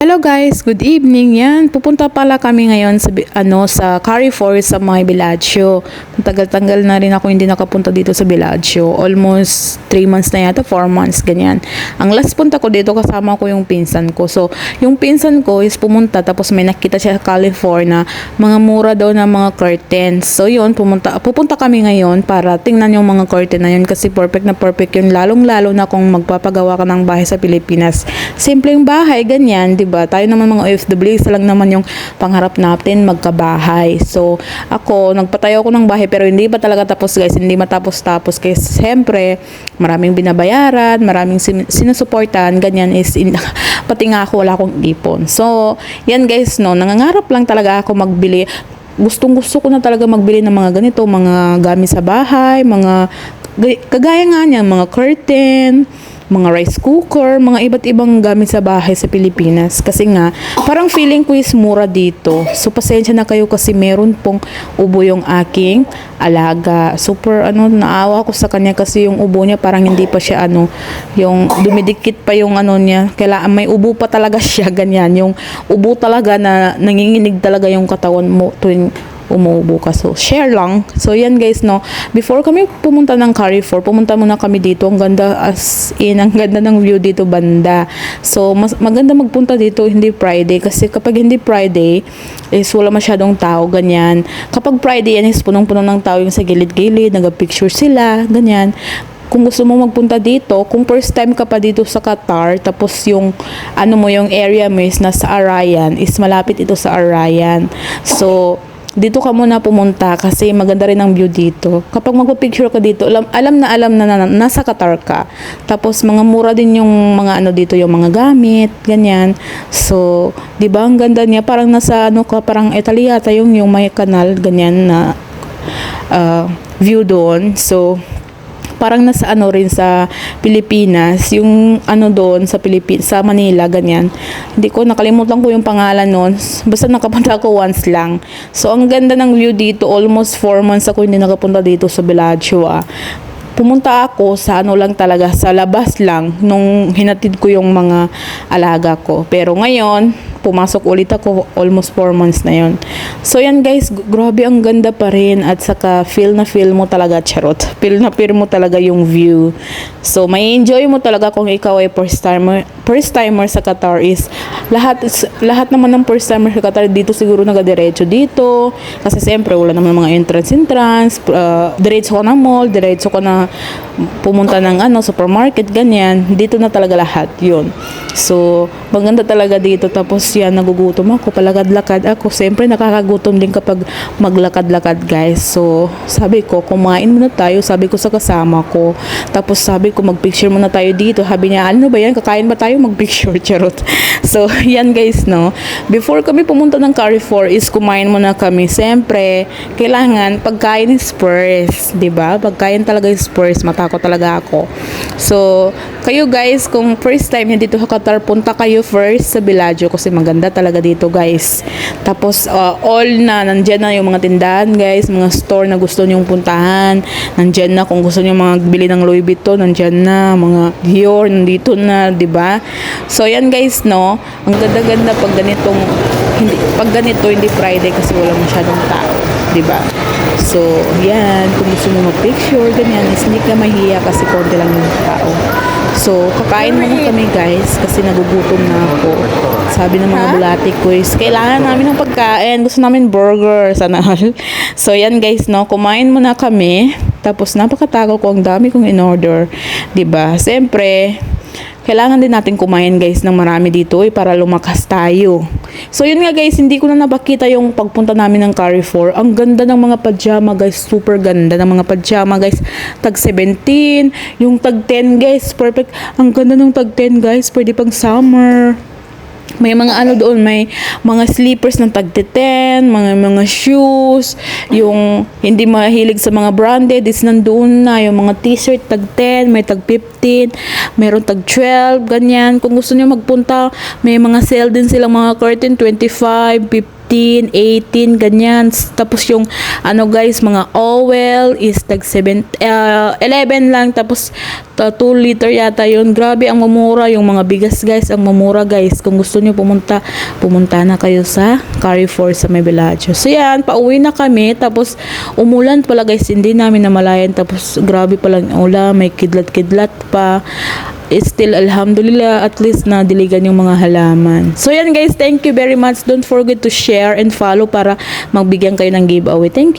Hello guys, good evening. Yan, pupunta pala kami ngayon sa ano sa Carrefour sa mga Bellagio. Tagal-tagal na rin ako hindi nakapunta dito sa Bellagio. Almost 3 months na yata, 4 months ganyan. Ang last punta ko dito kasama ko yung pinsan ko. So, yung pinsan ko is pumunta tapos may nakita siya sa California, mga mura daw na mga curtains. So, yun, pumunta pupunta kami ngayon para tingnan yung mga curtain na yun kasi perfect na perfect yun lalong-lalo na kung magpapagawa ka ng bahay sa Pilipinas. Simpleng bahay, ganyan, 'di ba? Tayo naman mga OFW, isa lang naman yung pangarap natin magkabahay. So, ako nagpatayo ako ng bahay pero hindi pa talaga tapos, guys. Hindi matapos-tapos kasi siyempre maraming binabayaran, maraming sin- sinusuportahan, ganyan is in- pati nga ako wala akong ipon. So, yan guys, no, nangangarap lang talaga ako magbili gustong gusto ko na talaga magbili ng mga ganito, mga gamit sa bahay, mga kagaya nga niya, mga curtain, mga rice cooker, mga iba't ibang gamit sa bahay sa Pilipinas. Kasi nga, parang feeling ko is mura dito. So, pasensya na kayo kasi meron pong ubo yung aking alaga. Super, ano, naawa ko sa kanya kasi yung ubo niya parang hindi pa siya, ano, yung dumidikit pa yung ano niya. Kailangan may ubo pa talaga siya, ganyan. Yung ubo talaga na nanginginig talaga yung katawan mo tuwing umuubo ka. So, share lang. So, yan guys, no. Before kami pumunta ng Carrefour, pumunta muna kami dito. Ang ganda as in, ang ganda ng view dito banda. So, mas, maganda magpunta dito hindi Friday. Kasi kapag hindi Friday, is wala masyadong tao, ganyan. Kapag Friday, yan is punong-puno ng tao yung sa gilid-gilid, nag-picture sila, ganyan kung gusto mo magpunta dito, kung first time ka pa dito sa Qatar, tapos yung ano mo yung area mo is nasa Arayan, is malapit ito sa Arayan. So, dito ka muna pumunta kasi maganda rin ang view dito. Kapag magpa-picture ka dito, alam, alam na alam na, na nasa Qatar ka. Tapos mga mura din yung mga ano dito, yung mga gamit, ganyan. So, 'di ba ang ganda niya? Parang nasa ano ka, parang Italy yata yung yung may kanal ganyan na uh, view doon. So, parang nasa ano rin sa Pilipinas, yung ano doon sa Pilipinas, sa Manila, ganyan. Hindi ko, nakalimutan ko yung pangalan noon. Basta nakapunta ako once lang. So, ang ganda ng view dito. Almost 4 months ako hindi nakapunta dito sa Bellagio, ah. Pumunta ako sa ano lang talaga, sa labas lang, nung hinatid ko yung mga alaga ko. Pero ngayon, pumasok ulit ako almost 4 months na yon. So yan guys, grabe ang ganda pa rin at saka feel na feel mo talaga charot. Feel na feel mo talaga yung view. So may enjoy mo talaga kung ikaw ay first timer, first timer sa Qatar is lahat lahat naman ng first timer sa Qatar dito siguro nagadiretso dito kasi siyempre wala naman mga entrance entrance, uh, diretso ka ng mall, diretso ka na pumunta ng ano supermarket ganyan. Dito na talaga lahat 'yun. So maganda talaga dito tapos yan nagugutom ako palakad-lakad ako. Siyempre nakakagutom din kapag maglakad-lakad guys. So sabi ko kumain muna tayo sabi ko sa kasama ko. Tapos sabi ko magpicture muna tayo dito. Sabi niya ano ba yan? Kakain ba tayo? Magpicture charot. So yan guys no? Before kami pumunta ng Carrefour is kumain muna kami. Siyempre kailangan pagkain is first 'di ba? Pagkain talaga is first. Matakot talaga ako. So kayo guys kung first time niyo dito sa Qatar punta kayo first sa Bellagio kasi maganda talaga dito guys. Tapos uh, all na nandyan na yung mga tindahan guys. Mga store na gusto niyong puntahan. Nandyan na kung gusto niyo magbili ng Louis Vuitton nandyan na. Mga Dior nandito na 'di ba? So yan guys no? Ang ganda-ganda pag ganitong hindi pag ganito hindi Friday kasi wala masyadong tao 'di ba? So yan. Kung gusto mo mag-picture ganyan. Is hindi ka mahiya kasi konti lang yung tao So, kakain muna kami guys kasi nagugutom na ako. Sabi ng mga bulati ko is, kailangan namin ng pagkain. Gusto namin burger. Sana all. So, yan guys, no. Kumain muna kami. Tapos, napakatagal ko. Ang dami kong in-order. 'Di ba Siyempre, kailangan din natin kumain guys ng marami dito eh, para lumakas tayo. So yun nga guys, hindi ko na napakita yung pagpunta namin ng Carrefour. Ang ganda ng mga pajama guys, super ganda ng mga pajama guys. Tag 17, yung tag 10 guys, perfect. Ang ganda ng tag 10 guys, pwede pang summer. May mga ano doon, may mga slippers ng tag 10, mga mga shoes, yung hindi mahilig sa mga branded, is nandoon na, yung mga t-shirt tag 10, may tag 15, meron tag 12, ganyan. Kung gusto niyo magpunta, may mga sale din silang mga curtain 25, 50, 15, 18, ganyan. Tapos yung, ano guys, mga oil is tag 7, uh, 11 lang. Tapos, 2 liter yata yun. Grabe, ang mamura. Yung mga bigas guys, ang mamura guys. Kung gusto nyo pumunta, pumunta na kayo sa Carrefour sa May Bellagio. So yan, pauwi na kami. Tapos, umulan pala guys. Hindi namin namalayan. Tapos, grabe pala ang ulan. May kidlat-kidlat pa. Still, alhamdulillah, at least na diligan yung mga halaman. So yan guys, thank you very much. Don't forget to share and follow para magbigyan kayo ng giveaway. Thank you.